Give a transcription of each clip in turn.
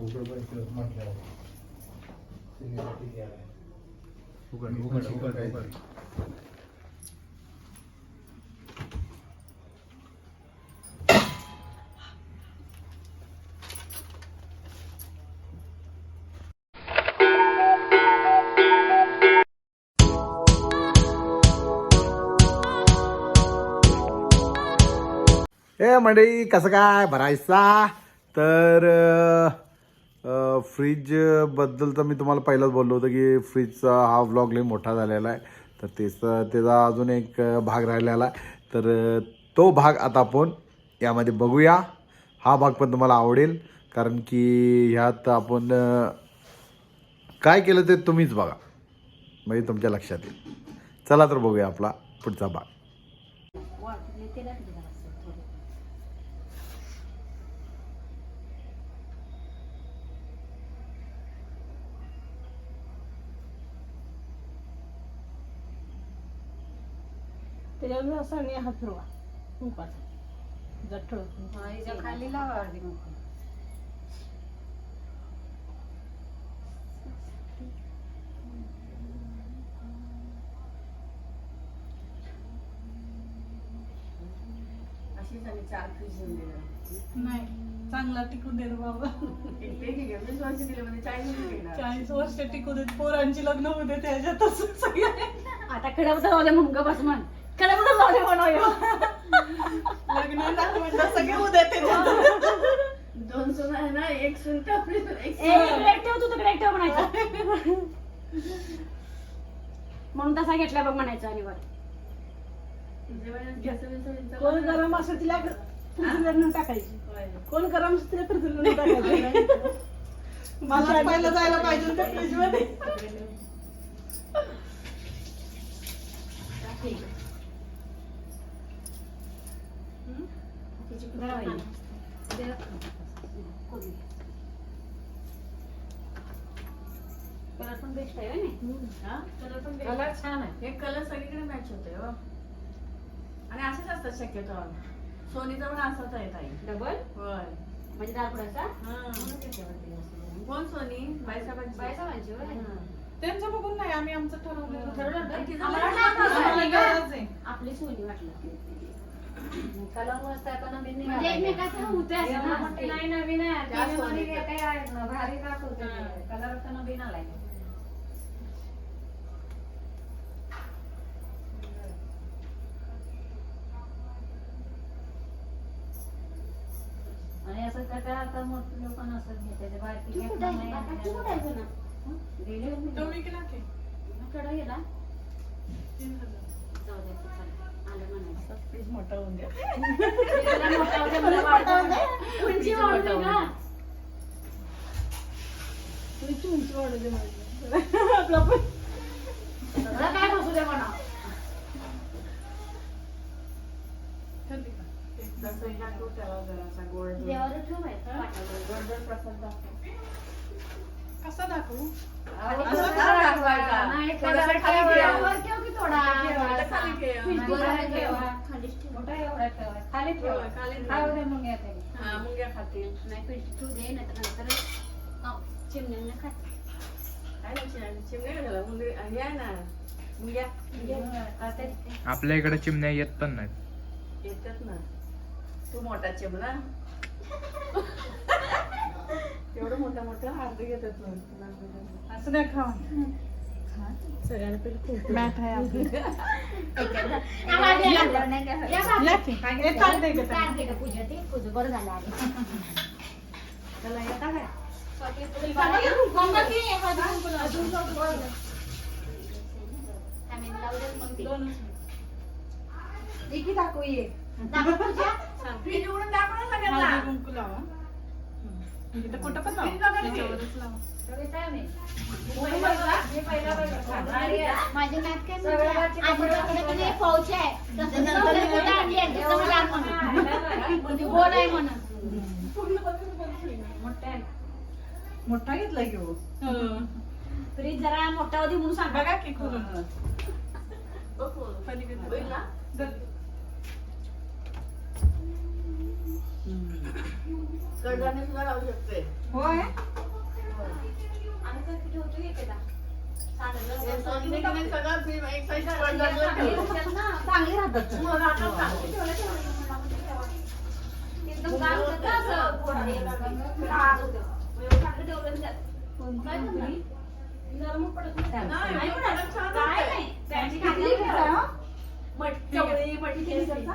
उघड पैसे म्हटल्यावर उघड उघड उघड उघड ए मंडळी कसं काय? भरायचा? तर फ्रीजबद्दल तर मी तुम्हाला पहिलाच बोललो होतं की फ्रीजचा हा व्लॉग लई मोठा झालेला आहे. तर त्याचा त्याचा अजून एक भाग राहिलेला आहे. तर तो भाग आता आपण यामध्ये बघूया. हा भाग पण तुम्हाला आवडेल कारण की ह्यात आपण काय केलं ते तुम्हीच बघा. म्हणजे तुमच्या लक्षात येईल. चला तर बघूया आपला पुढचा भाग. त्याच्यावर असा आणि हात फिरवा जठळ खाली लावा अर्धी अशीच आम्ही चार पीस घेऊन दिलं नाही चांगला टिकून दे रे बाबा. ते घे वीस वर्ष दिले म्हणजे चाळीस वर्ष घेणार. चाळीस वर्ष टिकू देत पोरांची लग्न होऊ त्याच्यातच सगळे. आता कडबत जाऊ दे म्हणून बस म्हण. जाऊ दे म्हणूया लग्न म्हणलं सगळे दे त्याच्यात. दोन सुना आहे ना एक सून एक ठेव तू तिकडे ठेव म्हणायचं. म्हणून तसा घेतला बघ म्हणायचं आणि वर बिस कोण गरम असं तिला टाकायची. कोण गरम असं तिला टाकायची. मला पहिलं जायला पाहिजे होतं फ्रीजमध्ये जरा वहिनी. कलर पण बेस्ट आहे हो? कलर पण बेस्ट कलर छान आहे. हे कलर सगळीकडे मॅच होते हो. आणि असेच असतात शक्यतो सोनीचा पण असाच आहे ताई. डबल होय. म्हणजे दाल पुडाचा हा. कोण सोनी? बाईसाहेबांची बायसाबांची होय? हा. त्यांचं बघून नाही आम्ही आमचं ठरवलं. आपली सोनी वाटलं. म्हणजे एकमेकाचं होते असं ना. नाही नवीन आहे. जास्त मध्ये आहे. भारी दाखवते कलर तर नवीन आलाय. आणि असं काय आता मोठे लोक नसत घेते ते बारकी घेत नाही. गेले तो विकला की कडं गेला तीन हजार जाऊ दे फ्रीज मोठा होऊन द्या. उंची वाढू दे का? तुमची उंची वाढू दे माझी आपला पण. तुला काय बसू दे म्हणा. ठरली का? तसं हिला तो त्याला जरासा गोड देवाला ठेव बाई, पाठवलं. गोड गोड प्रसाद दाखव. कसा दाखवू अहो, असं तसं नाही, दाखवायचा. नाही, थोडंसं खाली खाली ठेव. ठेव. वर ठेव की थोडा. ठेवायला ठेव. मोठा एवढा. खाली ठेवा. खाली ठेव. खाऊ मुंग्या तरी. हा, मुंग्या खातील नाही, ठेवू दे, नंतर, अहो, चिमण्यांना खा. काय नाही चिमण्या- चिमण्या कशाला? मुंग्या- हे आहे ना मुंग्या खातात. आपल्या इकडे चिमण्या येत पण नाहीत येतात ना तू मोठा चिमणा एवढं मोठं मोठं हात घेतात. असं नाही खावा सगळ्यांना पहिले खूप मॅट आहे आपली या बाजूला लागलं. या बाजूला. या की. हे ताट दे गं त्याला. ताट दे गं पूजा ते. पूजा बरं झालं आली. त्याला येता काय गंगा की, हळदी कुंकू लावू. आम्ही लावू दे मग ते. दोन इकडे दाखव ये दाखव पूजा. फ्रीज उघडून दाखव ना हळदी सगळ्यांना कुंकू लावा इथं कुठं पण लावा. त्याच्यावरच लावा. हे आहे. माझे काय म्हणतात? फौज. तसं आणली? मला आण गोड. मोठं घेतला की हो. फ्रीज जरा मोठा होती म्हणून सांगा बघा की खोलून. पलीकडे. कडधान्य सुद्धा लावू शकते होय आम्ही तर ठेवतो की एकेदा. चांगलं. हे सोनीने की नाही सगळं मी एक साईड कडधान्य ना. चांगली राहतात मग आता. ठेवलं, ठेवलं, ठेवलं, ठेवलं. एकदम गार होतं ना असं पोटात. गार होतं. चांगलं ठेवलं त्यात. काय म्हणता? नरम पडत नाही. नाही, नाही पडत. काय. नाही. त्यांची किती खाल्ली लिटर आहे, हो? मट- चवळी, मटकी केसरचा.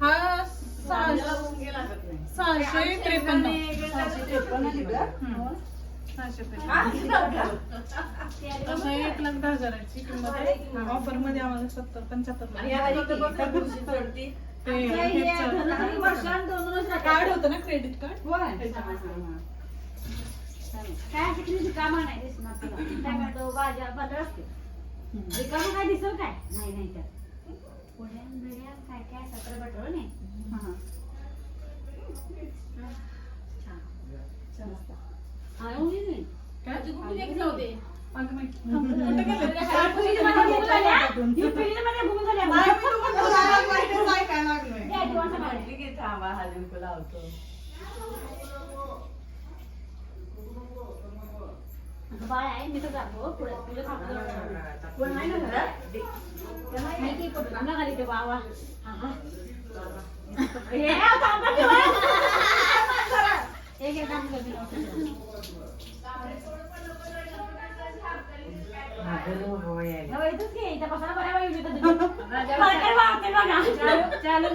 हा सहाशे नाही. सहाशे त्रेपन्न. सहाशे हा, एक लाख दहा हजाराची किंमत आहे. ऑफरमध्ये आम्हाला सत्तर पंच्याहत्तर. ते हे. कार्ड होतं ना क्रेडिट कार्ड? काय रिकामा नाही दिसणार तुला टोमॅटो भाज्या बदल असते रिकामा काय दिसल काय? नाही नाही पोळ्या काय मी तर जातो पुढे पुढे पण नाही ना घरात नाही की कुठं खाली ते बाबा आहा. हे थांबा की बाळ. एक एक काम करते हो, इथंच घे, इथं बसायला बऱ्या वेळ येतो तुझी. मार्केट वाढते बघा. चालू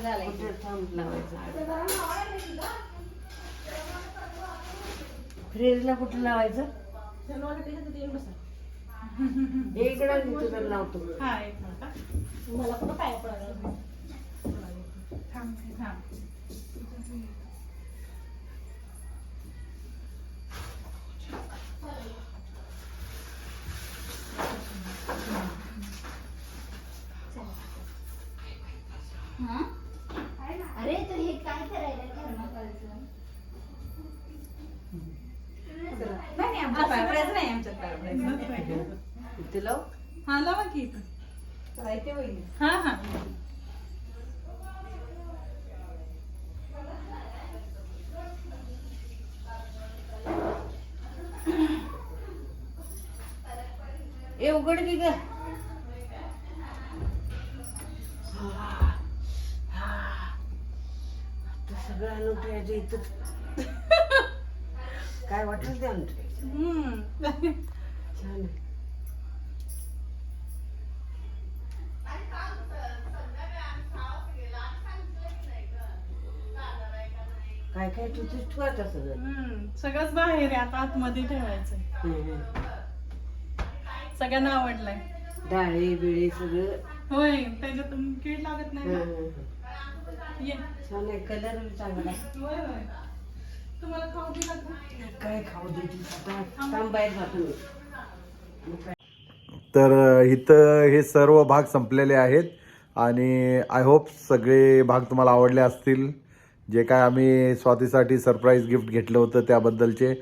झालं फ्रीजला कुठं लावायचं? तुझं लावतो. हा एक मिनिट हा. मला कुठं पाया पडायला थांब थांब. हा? अरे तर हे काय करायला नाही आमच्यात लाव. हा लावा की इथं. करायचे वहिनी. हा हा. ए उघड की ग. सगळं ठेवायचं इथं. काय वाटलं ते ठेवायचं. हम्म. छान आहे. काय काय तू ठेवायचं सगळं हम्म. सगळंच बाहेर आहे आता आतमध्ये ठेवायचं. सगळ्यांना आवडलंय डाळे बिळे सगळं होय त्याच्यात कीड लागत नाही ना. ये छान आहे कलर चांगला. होय होय तुम्हाला खाऊ दिला का? तर इथं हे सर्व भाग संपलेले आहेत आणि आय होप सगळे भाग तुम्हाला आवडले असतील. जे काय आम्ही स्वातीसाठी सरप्राईज गिफ्ट घेतलं होतं त्याबद्दलचे.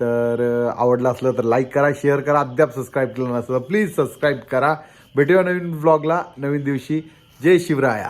तर आवडलं असलं तर लाईक करा शेअर करा अद्याप सबस्क्राईब केलं नसलं प्लीज सबस्क्राईब करा. भेटूया नवीन ब्लॉगला नवीन दिवशी. जय शिवराया.